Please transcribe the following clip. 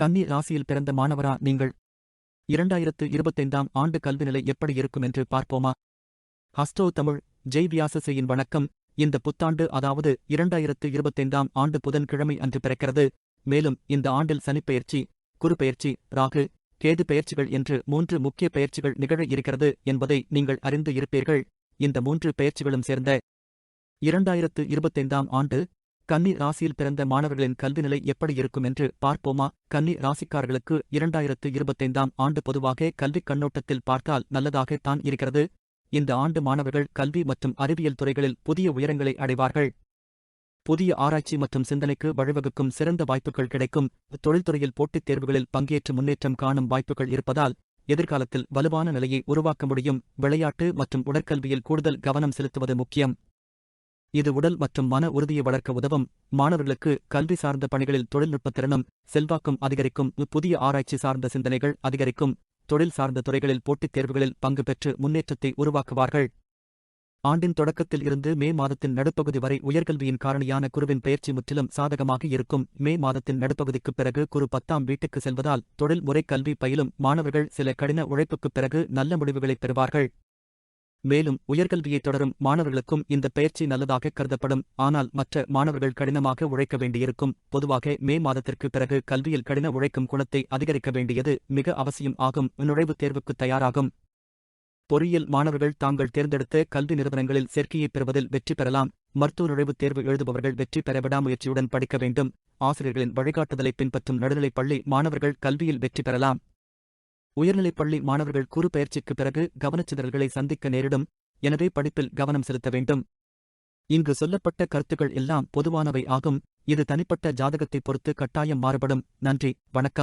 கன்னி ராசியில் பிறந்த மாணவரா நீங்கள்? இரண்டாயிரத்து இருபத்தைந்தாம் ஆண்டு கல்வி நிலை எப்படி இருக்கும் என்று பார்ப்போமா? ஹஸ்டோ தமிழ் ஜெய் வியாசசையின் வணக்கம். இந்த புத்தாண்டு அதாவது இரண்டாயிரத்து இருபத்தைந்தாம் ஆண்டு புதன்கிழமை அன்று பிறக்கிறது. மேலும் இந்த ஆண்டில் சனிப்பெயர்ச்சி குருபெயர்ச்சி ராகு கேது பெயர்ச்சிகள் என்று மூன்று முக்கிய பெயர்ச்சிகள் நிகழ இருக்கிறது என்பதை நீங்கள் அறிந்து இருப்பீர்கள். இந்த மூன்று பெயர்ச்சிகளும் சேர்ந்த இரண்டாயிரத்து இருபத்தைந்தாம் ஆண்டு கன்னி ராசியில் பிறந்த மாணவர்களின் கல்வி நிலை எப்படி இருக்கும் என்று பார்ப்போமா? கன்னி ராசிக்காரர்களுக்கு இரண்டாயிரத்து இருபத்தைந்தாம் ஆண்டு பொதுவாக கல்விக் கண்ணோட்டத்தில் பார்த்தால் நல்லதாகத்தான் இருக்கிறது. இந்த ஆண்டு மாணவர்கள் கல்வி மற்றும் அறிவியல் துறைகளில் புதிய உயரங்களை அடைவார்கள். புதிய ஆராய்ச்சி மற்றும் சிந்தனைக்கு வழிவகுக்கும் சிறந்த வாய்ப்புகள் கிடைக்கும். தொழில்துறையில் போட்டித் தேர்வுகளில் பங்கேற்று முன்னேற்றம் காணும் வாய்ப்புகள் இருப்பதால் எதிர்காலத்தில் வலுவான நிலையை உருவாக்க முடியும். விளையாட்டு மற்றும் உடற்கல்வியில் கூடுதல் கவனம் செலுத்துவது முக்கியம். இது உடல் மற்றும் மன உறுதியை வளர்க்க உதவும். மாணவர்களுக்கு கல்வி சார்ந்த பணிகளில் தொழில்நுட்ப திறனும் செல்வாக்கும் அதிகரிக்கும். புதிய ஆராய்ச்சி சார்ந்த சிந்தனைகள் அதிகரிக்கும். தொழில் சார்ந்த துறைகளில் போட்டித் தேர்வுகளில் பங்கு பெற்று முன்னேற்றத்தை உருவாக்குவார்கள். ஆண்டின் தொடக்கத்தில் இருந்து மே மாதத்தின் நடுப்பகுதி வரை உயர்கல்வியின் காரணியான குருவின் பயிற்சி முற்றிலும் சாதகமாக இருக்கும். மே மாதத்தின் நடுப்பகுதிக்குப் பிறகு குரு பத்தாம் வீட்டுக்கு செல்வதால் தொழில் முறை கல்வி பயிலும். மாணவர்கள் சில கடின உழைப்புக்குப் பிறகு நல்ல முடிவுகளைப் பெறுவார்கள். மேலும் உயர்கல்வியை தொடரும் மாணவர்களுக்கும் இந்த பயிற்சி நல்லதாக கருதப்படும். ஆனால் மற்ற மாணவர்கள் கடினமாக உழைக்க வேண்டியிருக்கும். பொதுவாக மே மாதத்திற்கு பிறகு கல்வியில் கடின உழைக்கும் குணத்தை அதிகரிக்க வேண்டியது மிக அவசியம் ஆகும். நுழைவுத் தேர்வுக்கு தயாராகும். பொறியியல் மாணவர்கள் தாங்கள் தேர்ந்தெடுத்த கல்வி நிறுவனங்களில் சேர்க்கையைப் பெறுவதில் வெற்றி பெறலாம். மருத்துவ நுழைவுத் தேர்வு எழுதுபவர்கள் வெற்றி பெற விடாமுயற்சியுடன் படிக்க வேண்டும். ஆசிரியர்களின் வழிகாட்டுதலை பின்பற்றும் நடுநிலைப் பள்ளி மாணவர்கள் கல்வியில் வெற்றி பெறலாம். உயர்நிலைப் பள்ளி மாணவர்கள் குறு பயிற்சிக்கு பிறகு கவனச்சிதறல்களை சந்திக்க நேரிடும். எனவே படிப்பில் கவனம் செலுத்த வேண்டும். இங்கு சொல்லப்பட்ட கருத்துக்கள் எல்லாம் பொதுவானவை ஆகும். இது தனிப்பட்ட ஜாதகத்தைப் பொறுத்து கட்டாயம் மாறுபடும். நன்றி. வணக்கம்.